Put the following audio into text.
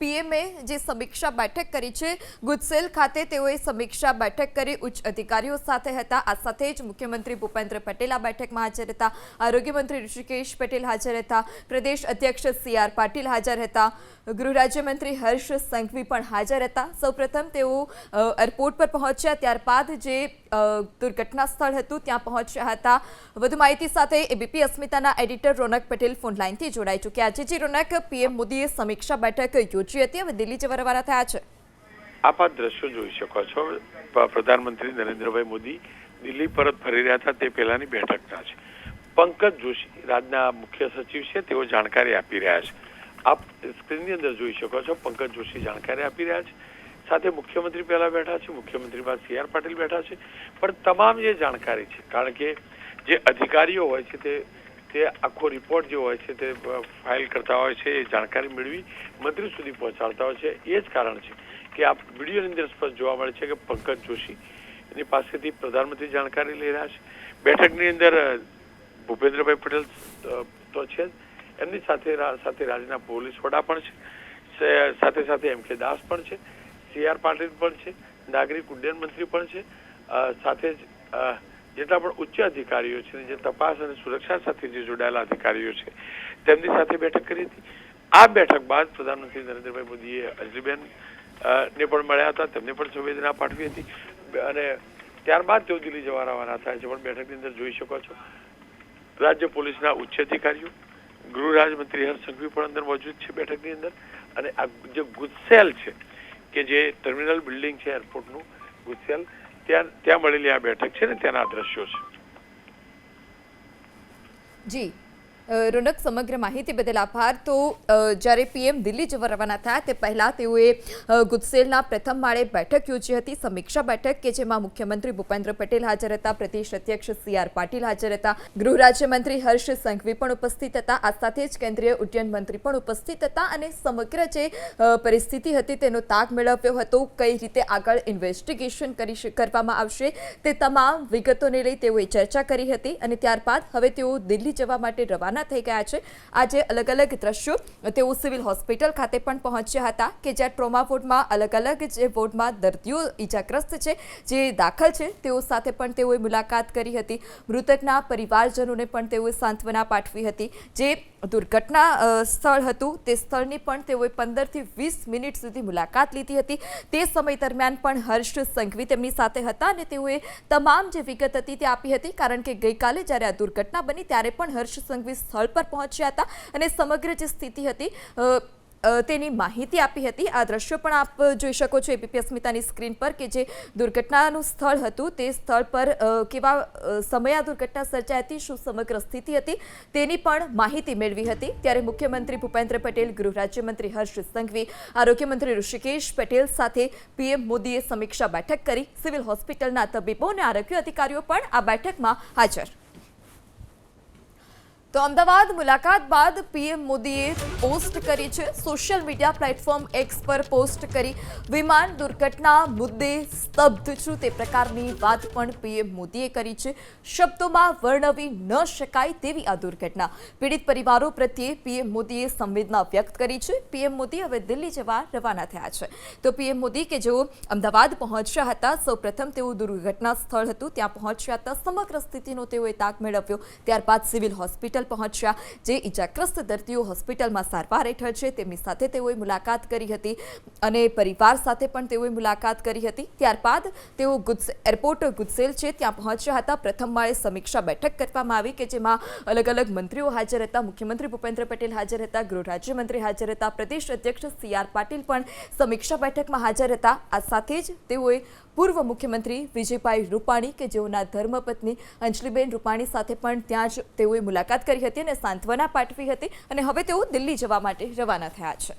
પીએમએ જે સમીક્ષા બેઠક કરી છે, ગુજસેલ ખાતે તેઓએ સમીક્ષા બેઠક કરી, ઉચ્ચ અધિકારીઓ સાથે હતા. આ સાથે જ મુખ્યમંત્રી ભૂપેન્દ્ર પટેલ આ બેઠકમાં હાજર હતા. આરોગ્યમંત્રી ઋષિકેશ પટેલ હાજર હતા. પ્રદેશ અધ્યક્ષ સી આર પાટીલ હાજર હતા. ગૃહ રાજ્યમંત્રી હર્ષ સંઘવી પણ હાજર હતા. સૌપ્રથમ તેઓ એરપોર્ટ પર પહોંચ્યા. ત્યારબાદ જે દુર્ઘટના સ્થળ હતું, ત્યાં પહોંચ્યા હતા. વધુ માહિતી સાથે એબીપી અસ્મિતાના એડિટર રોનક પટેલ ફોન લાઈનથી જોડાઈ ચૂક્યા છે. જે રોનક પીએમ મોદીએ સમીક્ષા બેઠક યોજી હતી. હવે દિલ્હી જવા રવાના થયા છે. આપ આ દ્રશ્યો જોઈ શકો છો. પ્રધાનમંત્રી નરેન્દ્રભાઈ મોદી દિલ્હી પરત ફરી રહ્યા હતા. તે પહેલાની બેઠકના છે. પંકજ જોશી રાજના મુખ્ય સચિવ છે. તેઓ જાણકારી આપી રહ્યા છે. આપ સ્ક્રીનની અંદર જોઈ શકો છો. પંકજ જોશી જાણકારી આપી રહ્યા છે. સાથે મુખ્યમંત્રી પહેલા બેઠા છે. મુખ્યમંત્રી બાદ સી આર પાટીલ બેઠા છે. પણ તમામ જે જાણકારી છે, કારણ કે જે અધિકારીઓ હોય છે તે તે આખો રિપોર્ટ જે હોય છે તે ફાઇલ કરતા હોય છે, એ જાણકારી મેળવી, મંત્રી સુધી પહોંચાડતા હોય છે. એ જ કારણ છે કે આ વિડીયોની અંદર સ્પષ્ટ જોવા મળે છે કે પંકજ જોશી એની પાસેથી પ્રધાનમંત્રી જાણકારી લઈ રહ્યા છે. બેઠકની અંદર ભૂપેન્દ્રભાઈ પટેલ તો છે જ. એમની સાથે સાથે રાજ્યના પોલીસ વડા પણ છે. સાથે સાથે એમ કે દાસ પણ છે. સી આર પાટીલ પણ છે. નાગરિક ઉડ્ડયન મંત્રી પણ છે. સાથે જ જેટલા પણ ઉચ્ચ અધિકારીઓ છે જે તપાસ અને સુરક્ષા સાથે જે જોડાયેલા અધિકારીઓ છે, તેમની સાથે બેઠક કરી હતી. આ બેઠક બાદ પ્રધાનમંત્રી નરેન્દ્રભાઈ મોદીએ અજલીબેન ને પણ મળ્યા હતા. તેમને પણ સંવેદના પાઠવી હતી. અને ત્યારબાદ તેઓ દિલ્હી જવા રવાના થાય છે. પણ બેઠકની અંદર જોઈ શકો છો. રાજ્ય પોલીસના ઉચ્ચ અધિકારીઓ, ગૃહ રાજમંત્રી હર્ષ સંઘવી પણ અંદર મોજૂદ છે બેઠકની અંદર. અને આ જે ગુજસેલ છે, કે જે ટર્મિનલ બિલ્ડિંગ છે એરપોર્ટનું ગુજસેલ ત્યાં ત્યાં મળેલી આ બેઠક છે ને ત્યાંના આ દ્રશ્યો છે. જી. રોનક, સમગ્ર માહિતી બદલ આભાર. તો જ્યારે પીએમ દિલ્હી જવા રવાના થયા તે પહેલાં તેઓએ ગુજસેલના પ્રથમ માળે બેઠક યોજી હતી. સમીક્ષા બેઠક કે જેમાં મુખ્યમંત્રી ભૂપેન્દ્ર પટેલ હાજર હતા, પ્રદેશ અધ્યક્ષ સી આર પાટીલ હાજર હતા, ગૃહ રાજ્યમંત્રી હર્ષ સંઘવી પણ ઉપસ્થિત હતા. આ સાથે જ કેન્દ્રીય ઉડ્ડયન મંત્રી પણ ઉપસ્થિત હતા અને સમગ્ર જે પરિસ્થિતિ હતી તેનો તાગ મેળવ્યો હતો. કઈ રીતે આગળ ઇન્વેસ્ટિગેશન કરી કરવામાં આવશે તે તમામ વિગતોને લઈ તેઓએ ચર્ચા કરી હતી અને ત્યારબાદ હવે તેઓ દિલ્હી જવા માટે રવાના થઈ ગયા છે. આજે અલગ અલગ દ્રશ્યો, તેઓ સિવિલ હોસ્પિટલ ખાતે પણ પહોંચ્યા હતા કે જ્યાં ટ્રોમા વોર્ડમાં અલગ અલગ જે વોર્ડમાં દર્દીઓ ઈજાગ્રસ્ત છે, જે દાખલ છે, તેઓ સાથે પણ તેઓએ મુલાકાત કરી હતી. મૃતકના પરિવારજનોને પણ તેઓએ સાંત્વના પાઠવી હતી. જે દુર્ઘટના સ્થળ હતું, તે સ્થળની પણ તેઓએ પંદરથી વીસ મિનિટ સુધી મુલાકાત લીધી હતી. તે સમય દરમિયાન પણ હર્ષ સંઘવી તેમની સાથે હતા અને તેઓએ તમામ જે વિગત હતી તે આપી હતી. કારણ કે ગઈકાલે જ્યારે આ દુર્ઘટના બની, ત્યારે પણ હર્ષ સંઘવી સ્થળ પર પહોંચ્યા હતા અને સમગ્ર જે સ્થિતિ હતી તેની માહિતી આપી હતી. આ દ્રશ્યો પણ આપ જોઈ શકો છો એપીપી અસ્મિતાની સ્ક્રીન પર કે જે દુર્ઘટનાનું સ્થળ હતું, તે સ્થળ પર કેવા સમયે દુર્ઘટના સર્જાઈ હતી, શું સમગ્ર સ્થિતિ હતી, તેની પણ માહિતી મેળવી હતી. ત્યારે મુખ્યમંત્રી ભૂપેન્દ્ર પટેલ, ગૃહ રાજ્યમંત્રી હર્ષ સંઘવી આરોગ્યમંત્રી ઋષિકેશ પટેલ સાથે પીએમ મોદીએ સમીક્ષા બેઠક કરી. સિવિલ હોસ્પિટલના તબીબો અને આરોગ્ય અધિકારીઓ પણ આ બેઠકમાં હાજર. તો અમદાવાદ મુલાકાત બાદ પીએમ મોદીએ પોસ્ટ કરી છે. સોશિયલ મીડિયા પ્લેટફોર્મ એક્સ પર પોસ્ટ કરી. વિમાન દુર્ઘટના મુદ્દે સ્તબ્ધ છું તે પ્રકારની વાત પણ પીએમ મોદીએ કરી છે. શબ્દોમાં વર્ણવી ન શકાય તેવી આ દુર્ઘટના. પીડિત પરિવારો પ્રત્યે પીએમ મોદીએ સંવેદના વ્યક્ત કરી છે. પીએમ મોદી હવે દિલ્હી જવા રવાના થયા છે. તો પીએમ મોદી કે જેઓ અમદાવાદ પહોંચ્યા હતા, સૌપ્રથમ તેઓ દુર્ઘટના સ્થળ હતું. ત્યાં પહોંચ્યા હતા. સમગ્ર સ્થિતિનો તેઓએ તાક મેળવ્યો. ત્યારબાદ સિવિલ હોસ્પિટલ પહોંચ્યા, જે ઇજાગ્રસ્ત દર્દીઓ હોસ્પિટલમાં સારવાર હેઠળ છે. તેમની સાથે તેઓએ મુલાકાત કરી હતી અને પરિવાર સાથે પણ તેઓએ મુલાકાત કરી હતી. ત્યારબાદ તેઓ ગુજ એરપોર્ટ ગુજસેલ છે, ત્યાં પહોંચ્યા હતા. પ્રથમ માળે સમીક્ષા બેઠક કરવામાં આવી કે જેમાં અલગ અલગ મંત્રીઓ હાજર હતા. મુખ્યમંત્રી ભૂપેન્દ્ર પટેલ હાજર હતા. ગૃહ રાજ્યમંત્રી હાજર હતા. પ્રદેશ અધ્યક્ષ સી આર પાટીલ પણ સમીક્ષા બેઠકમાં હાજર હતા. આ સાથે જ તેઓએ પૂર્વ મુખ્યમંત્રી વિજયભાઈ રૂપાણી કે જેઓના ધર્મપત્ની અંજલિબેન રૂપાણી સાથે પણ ત્યાં જ તેઓએ મુલાકાત કરી હતી અને સાંત્વના પાઠવી હતી અને હવે તેઓ દિલ્હી જવા માટે રવાના થયા છે.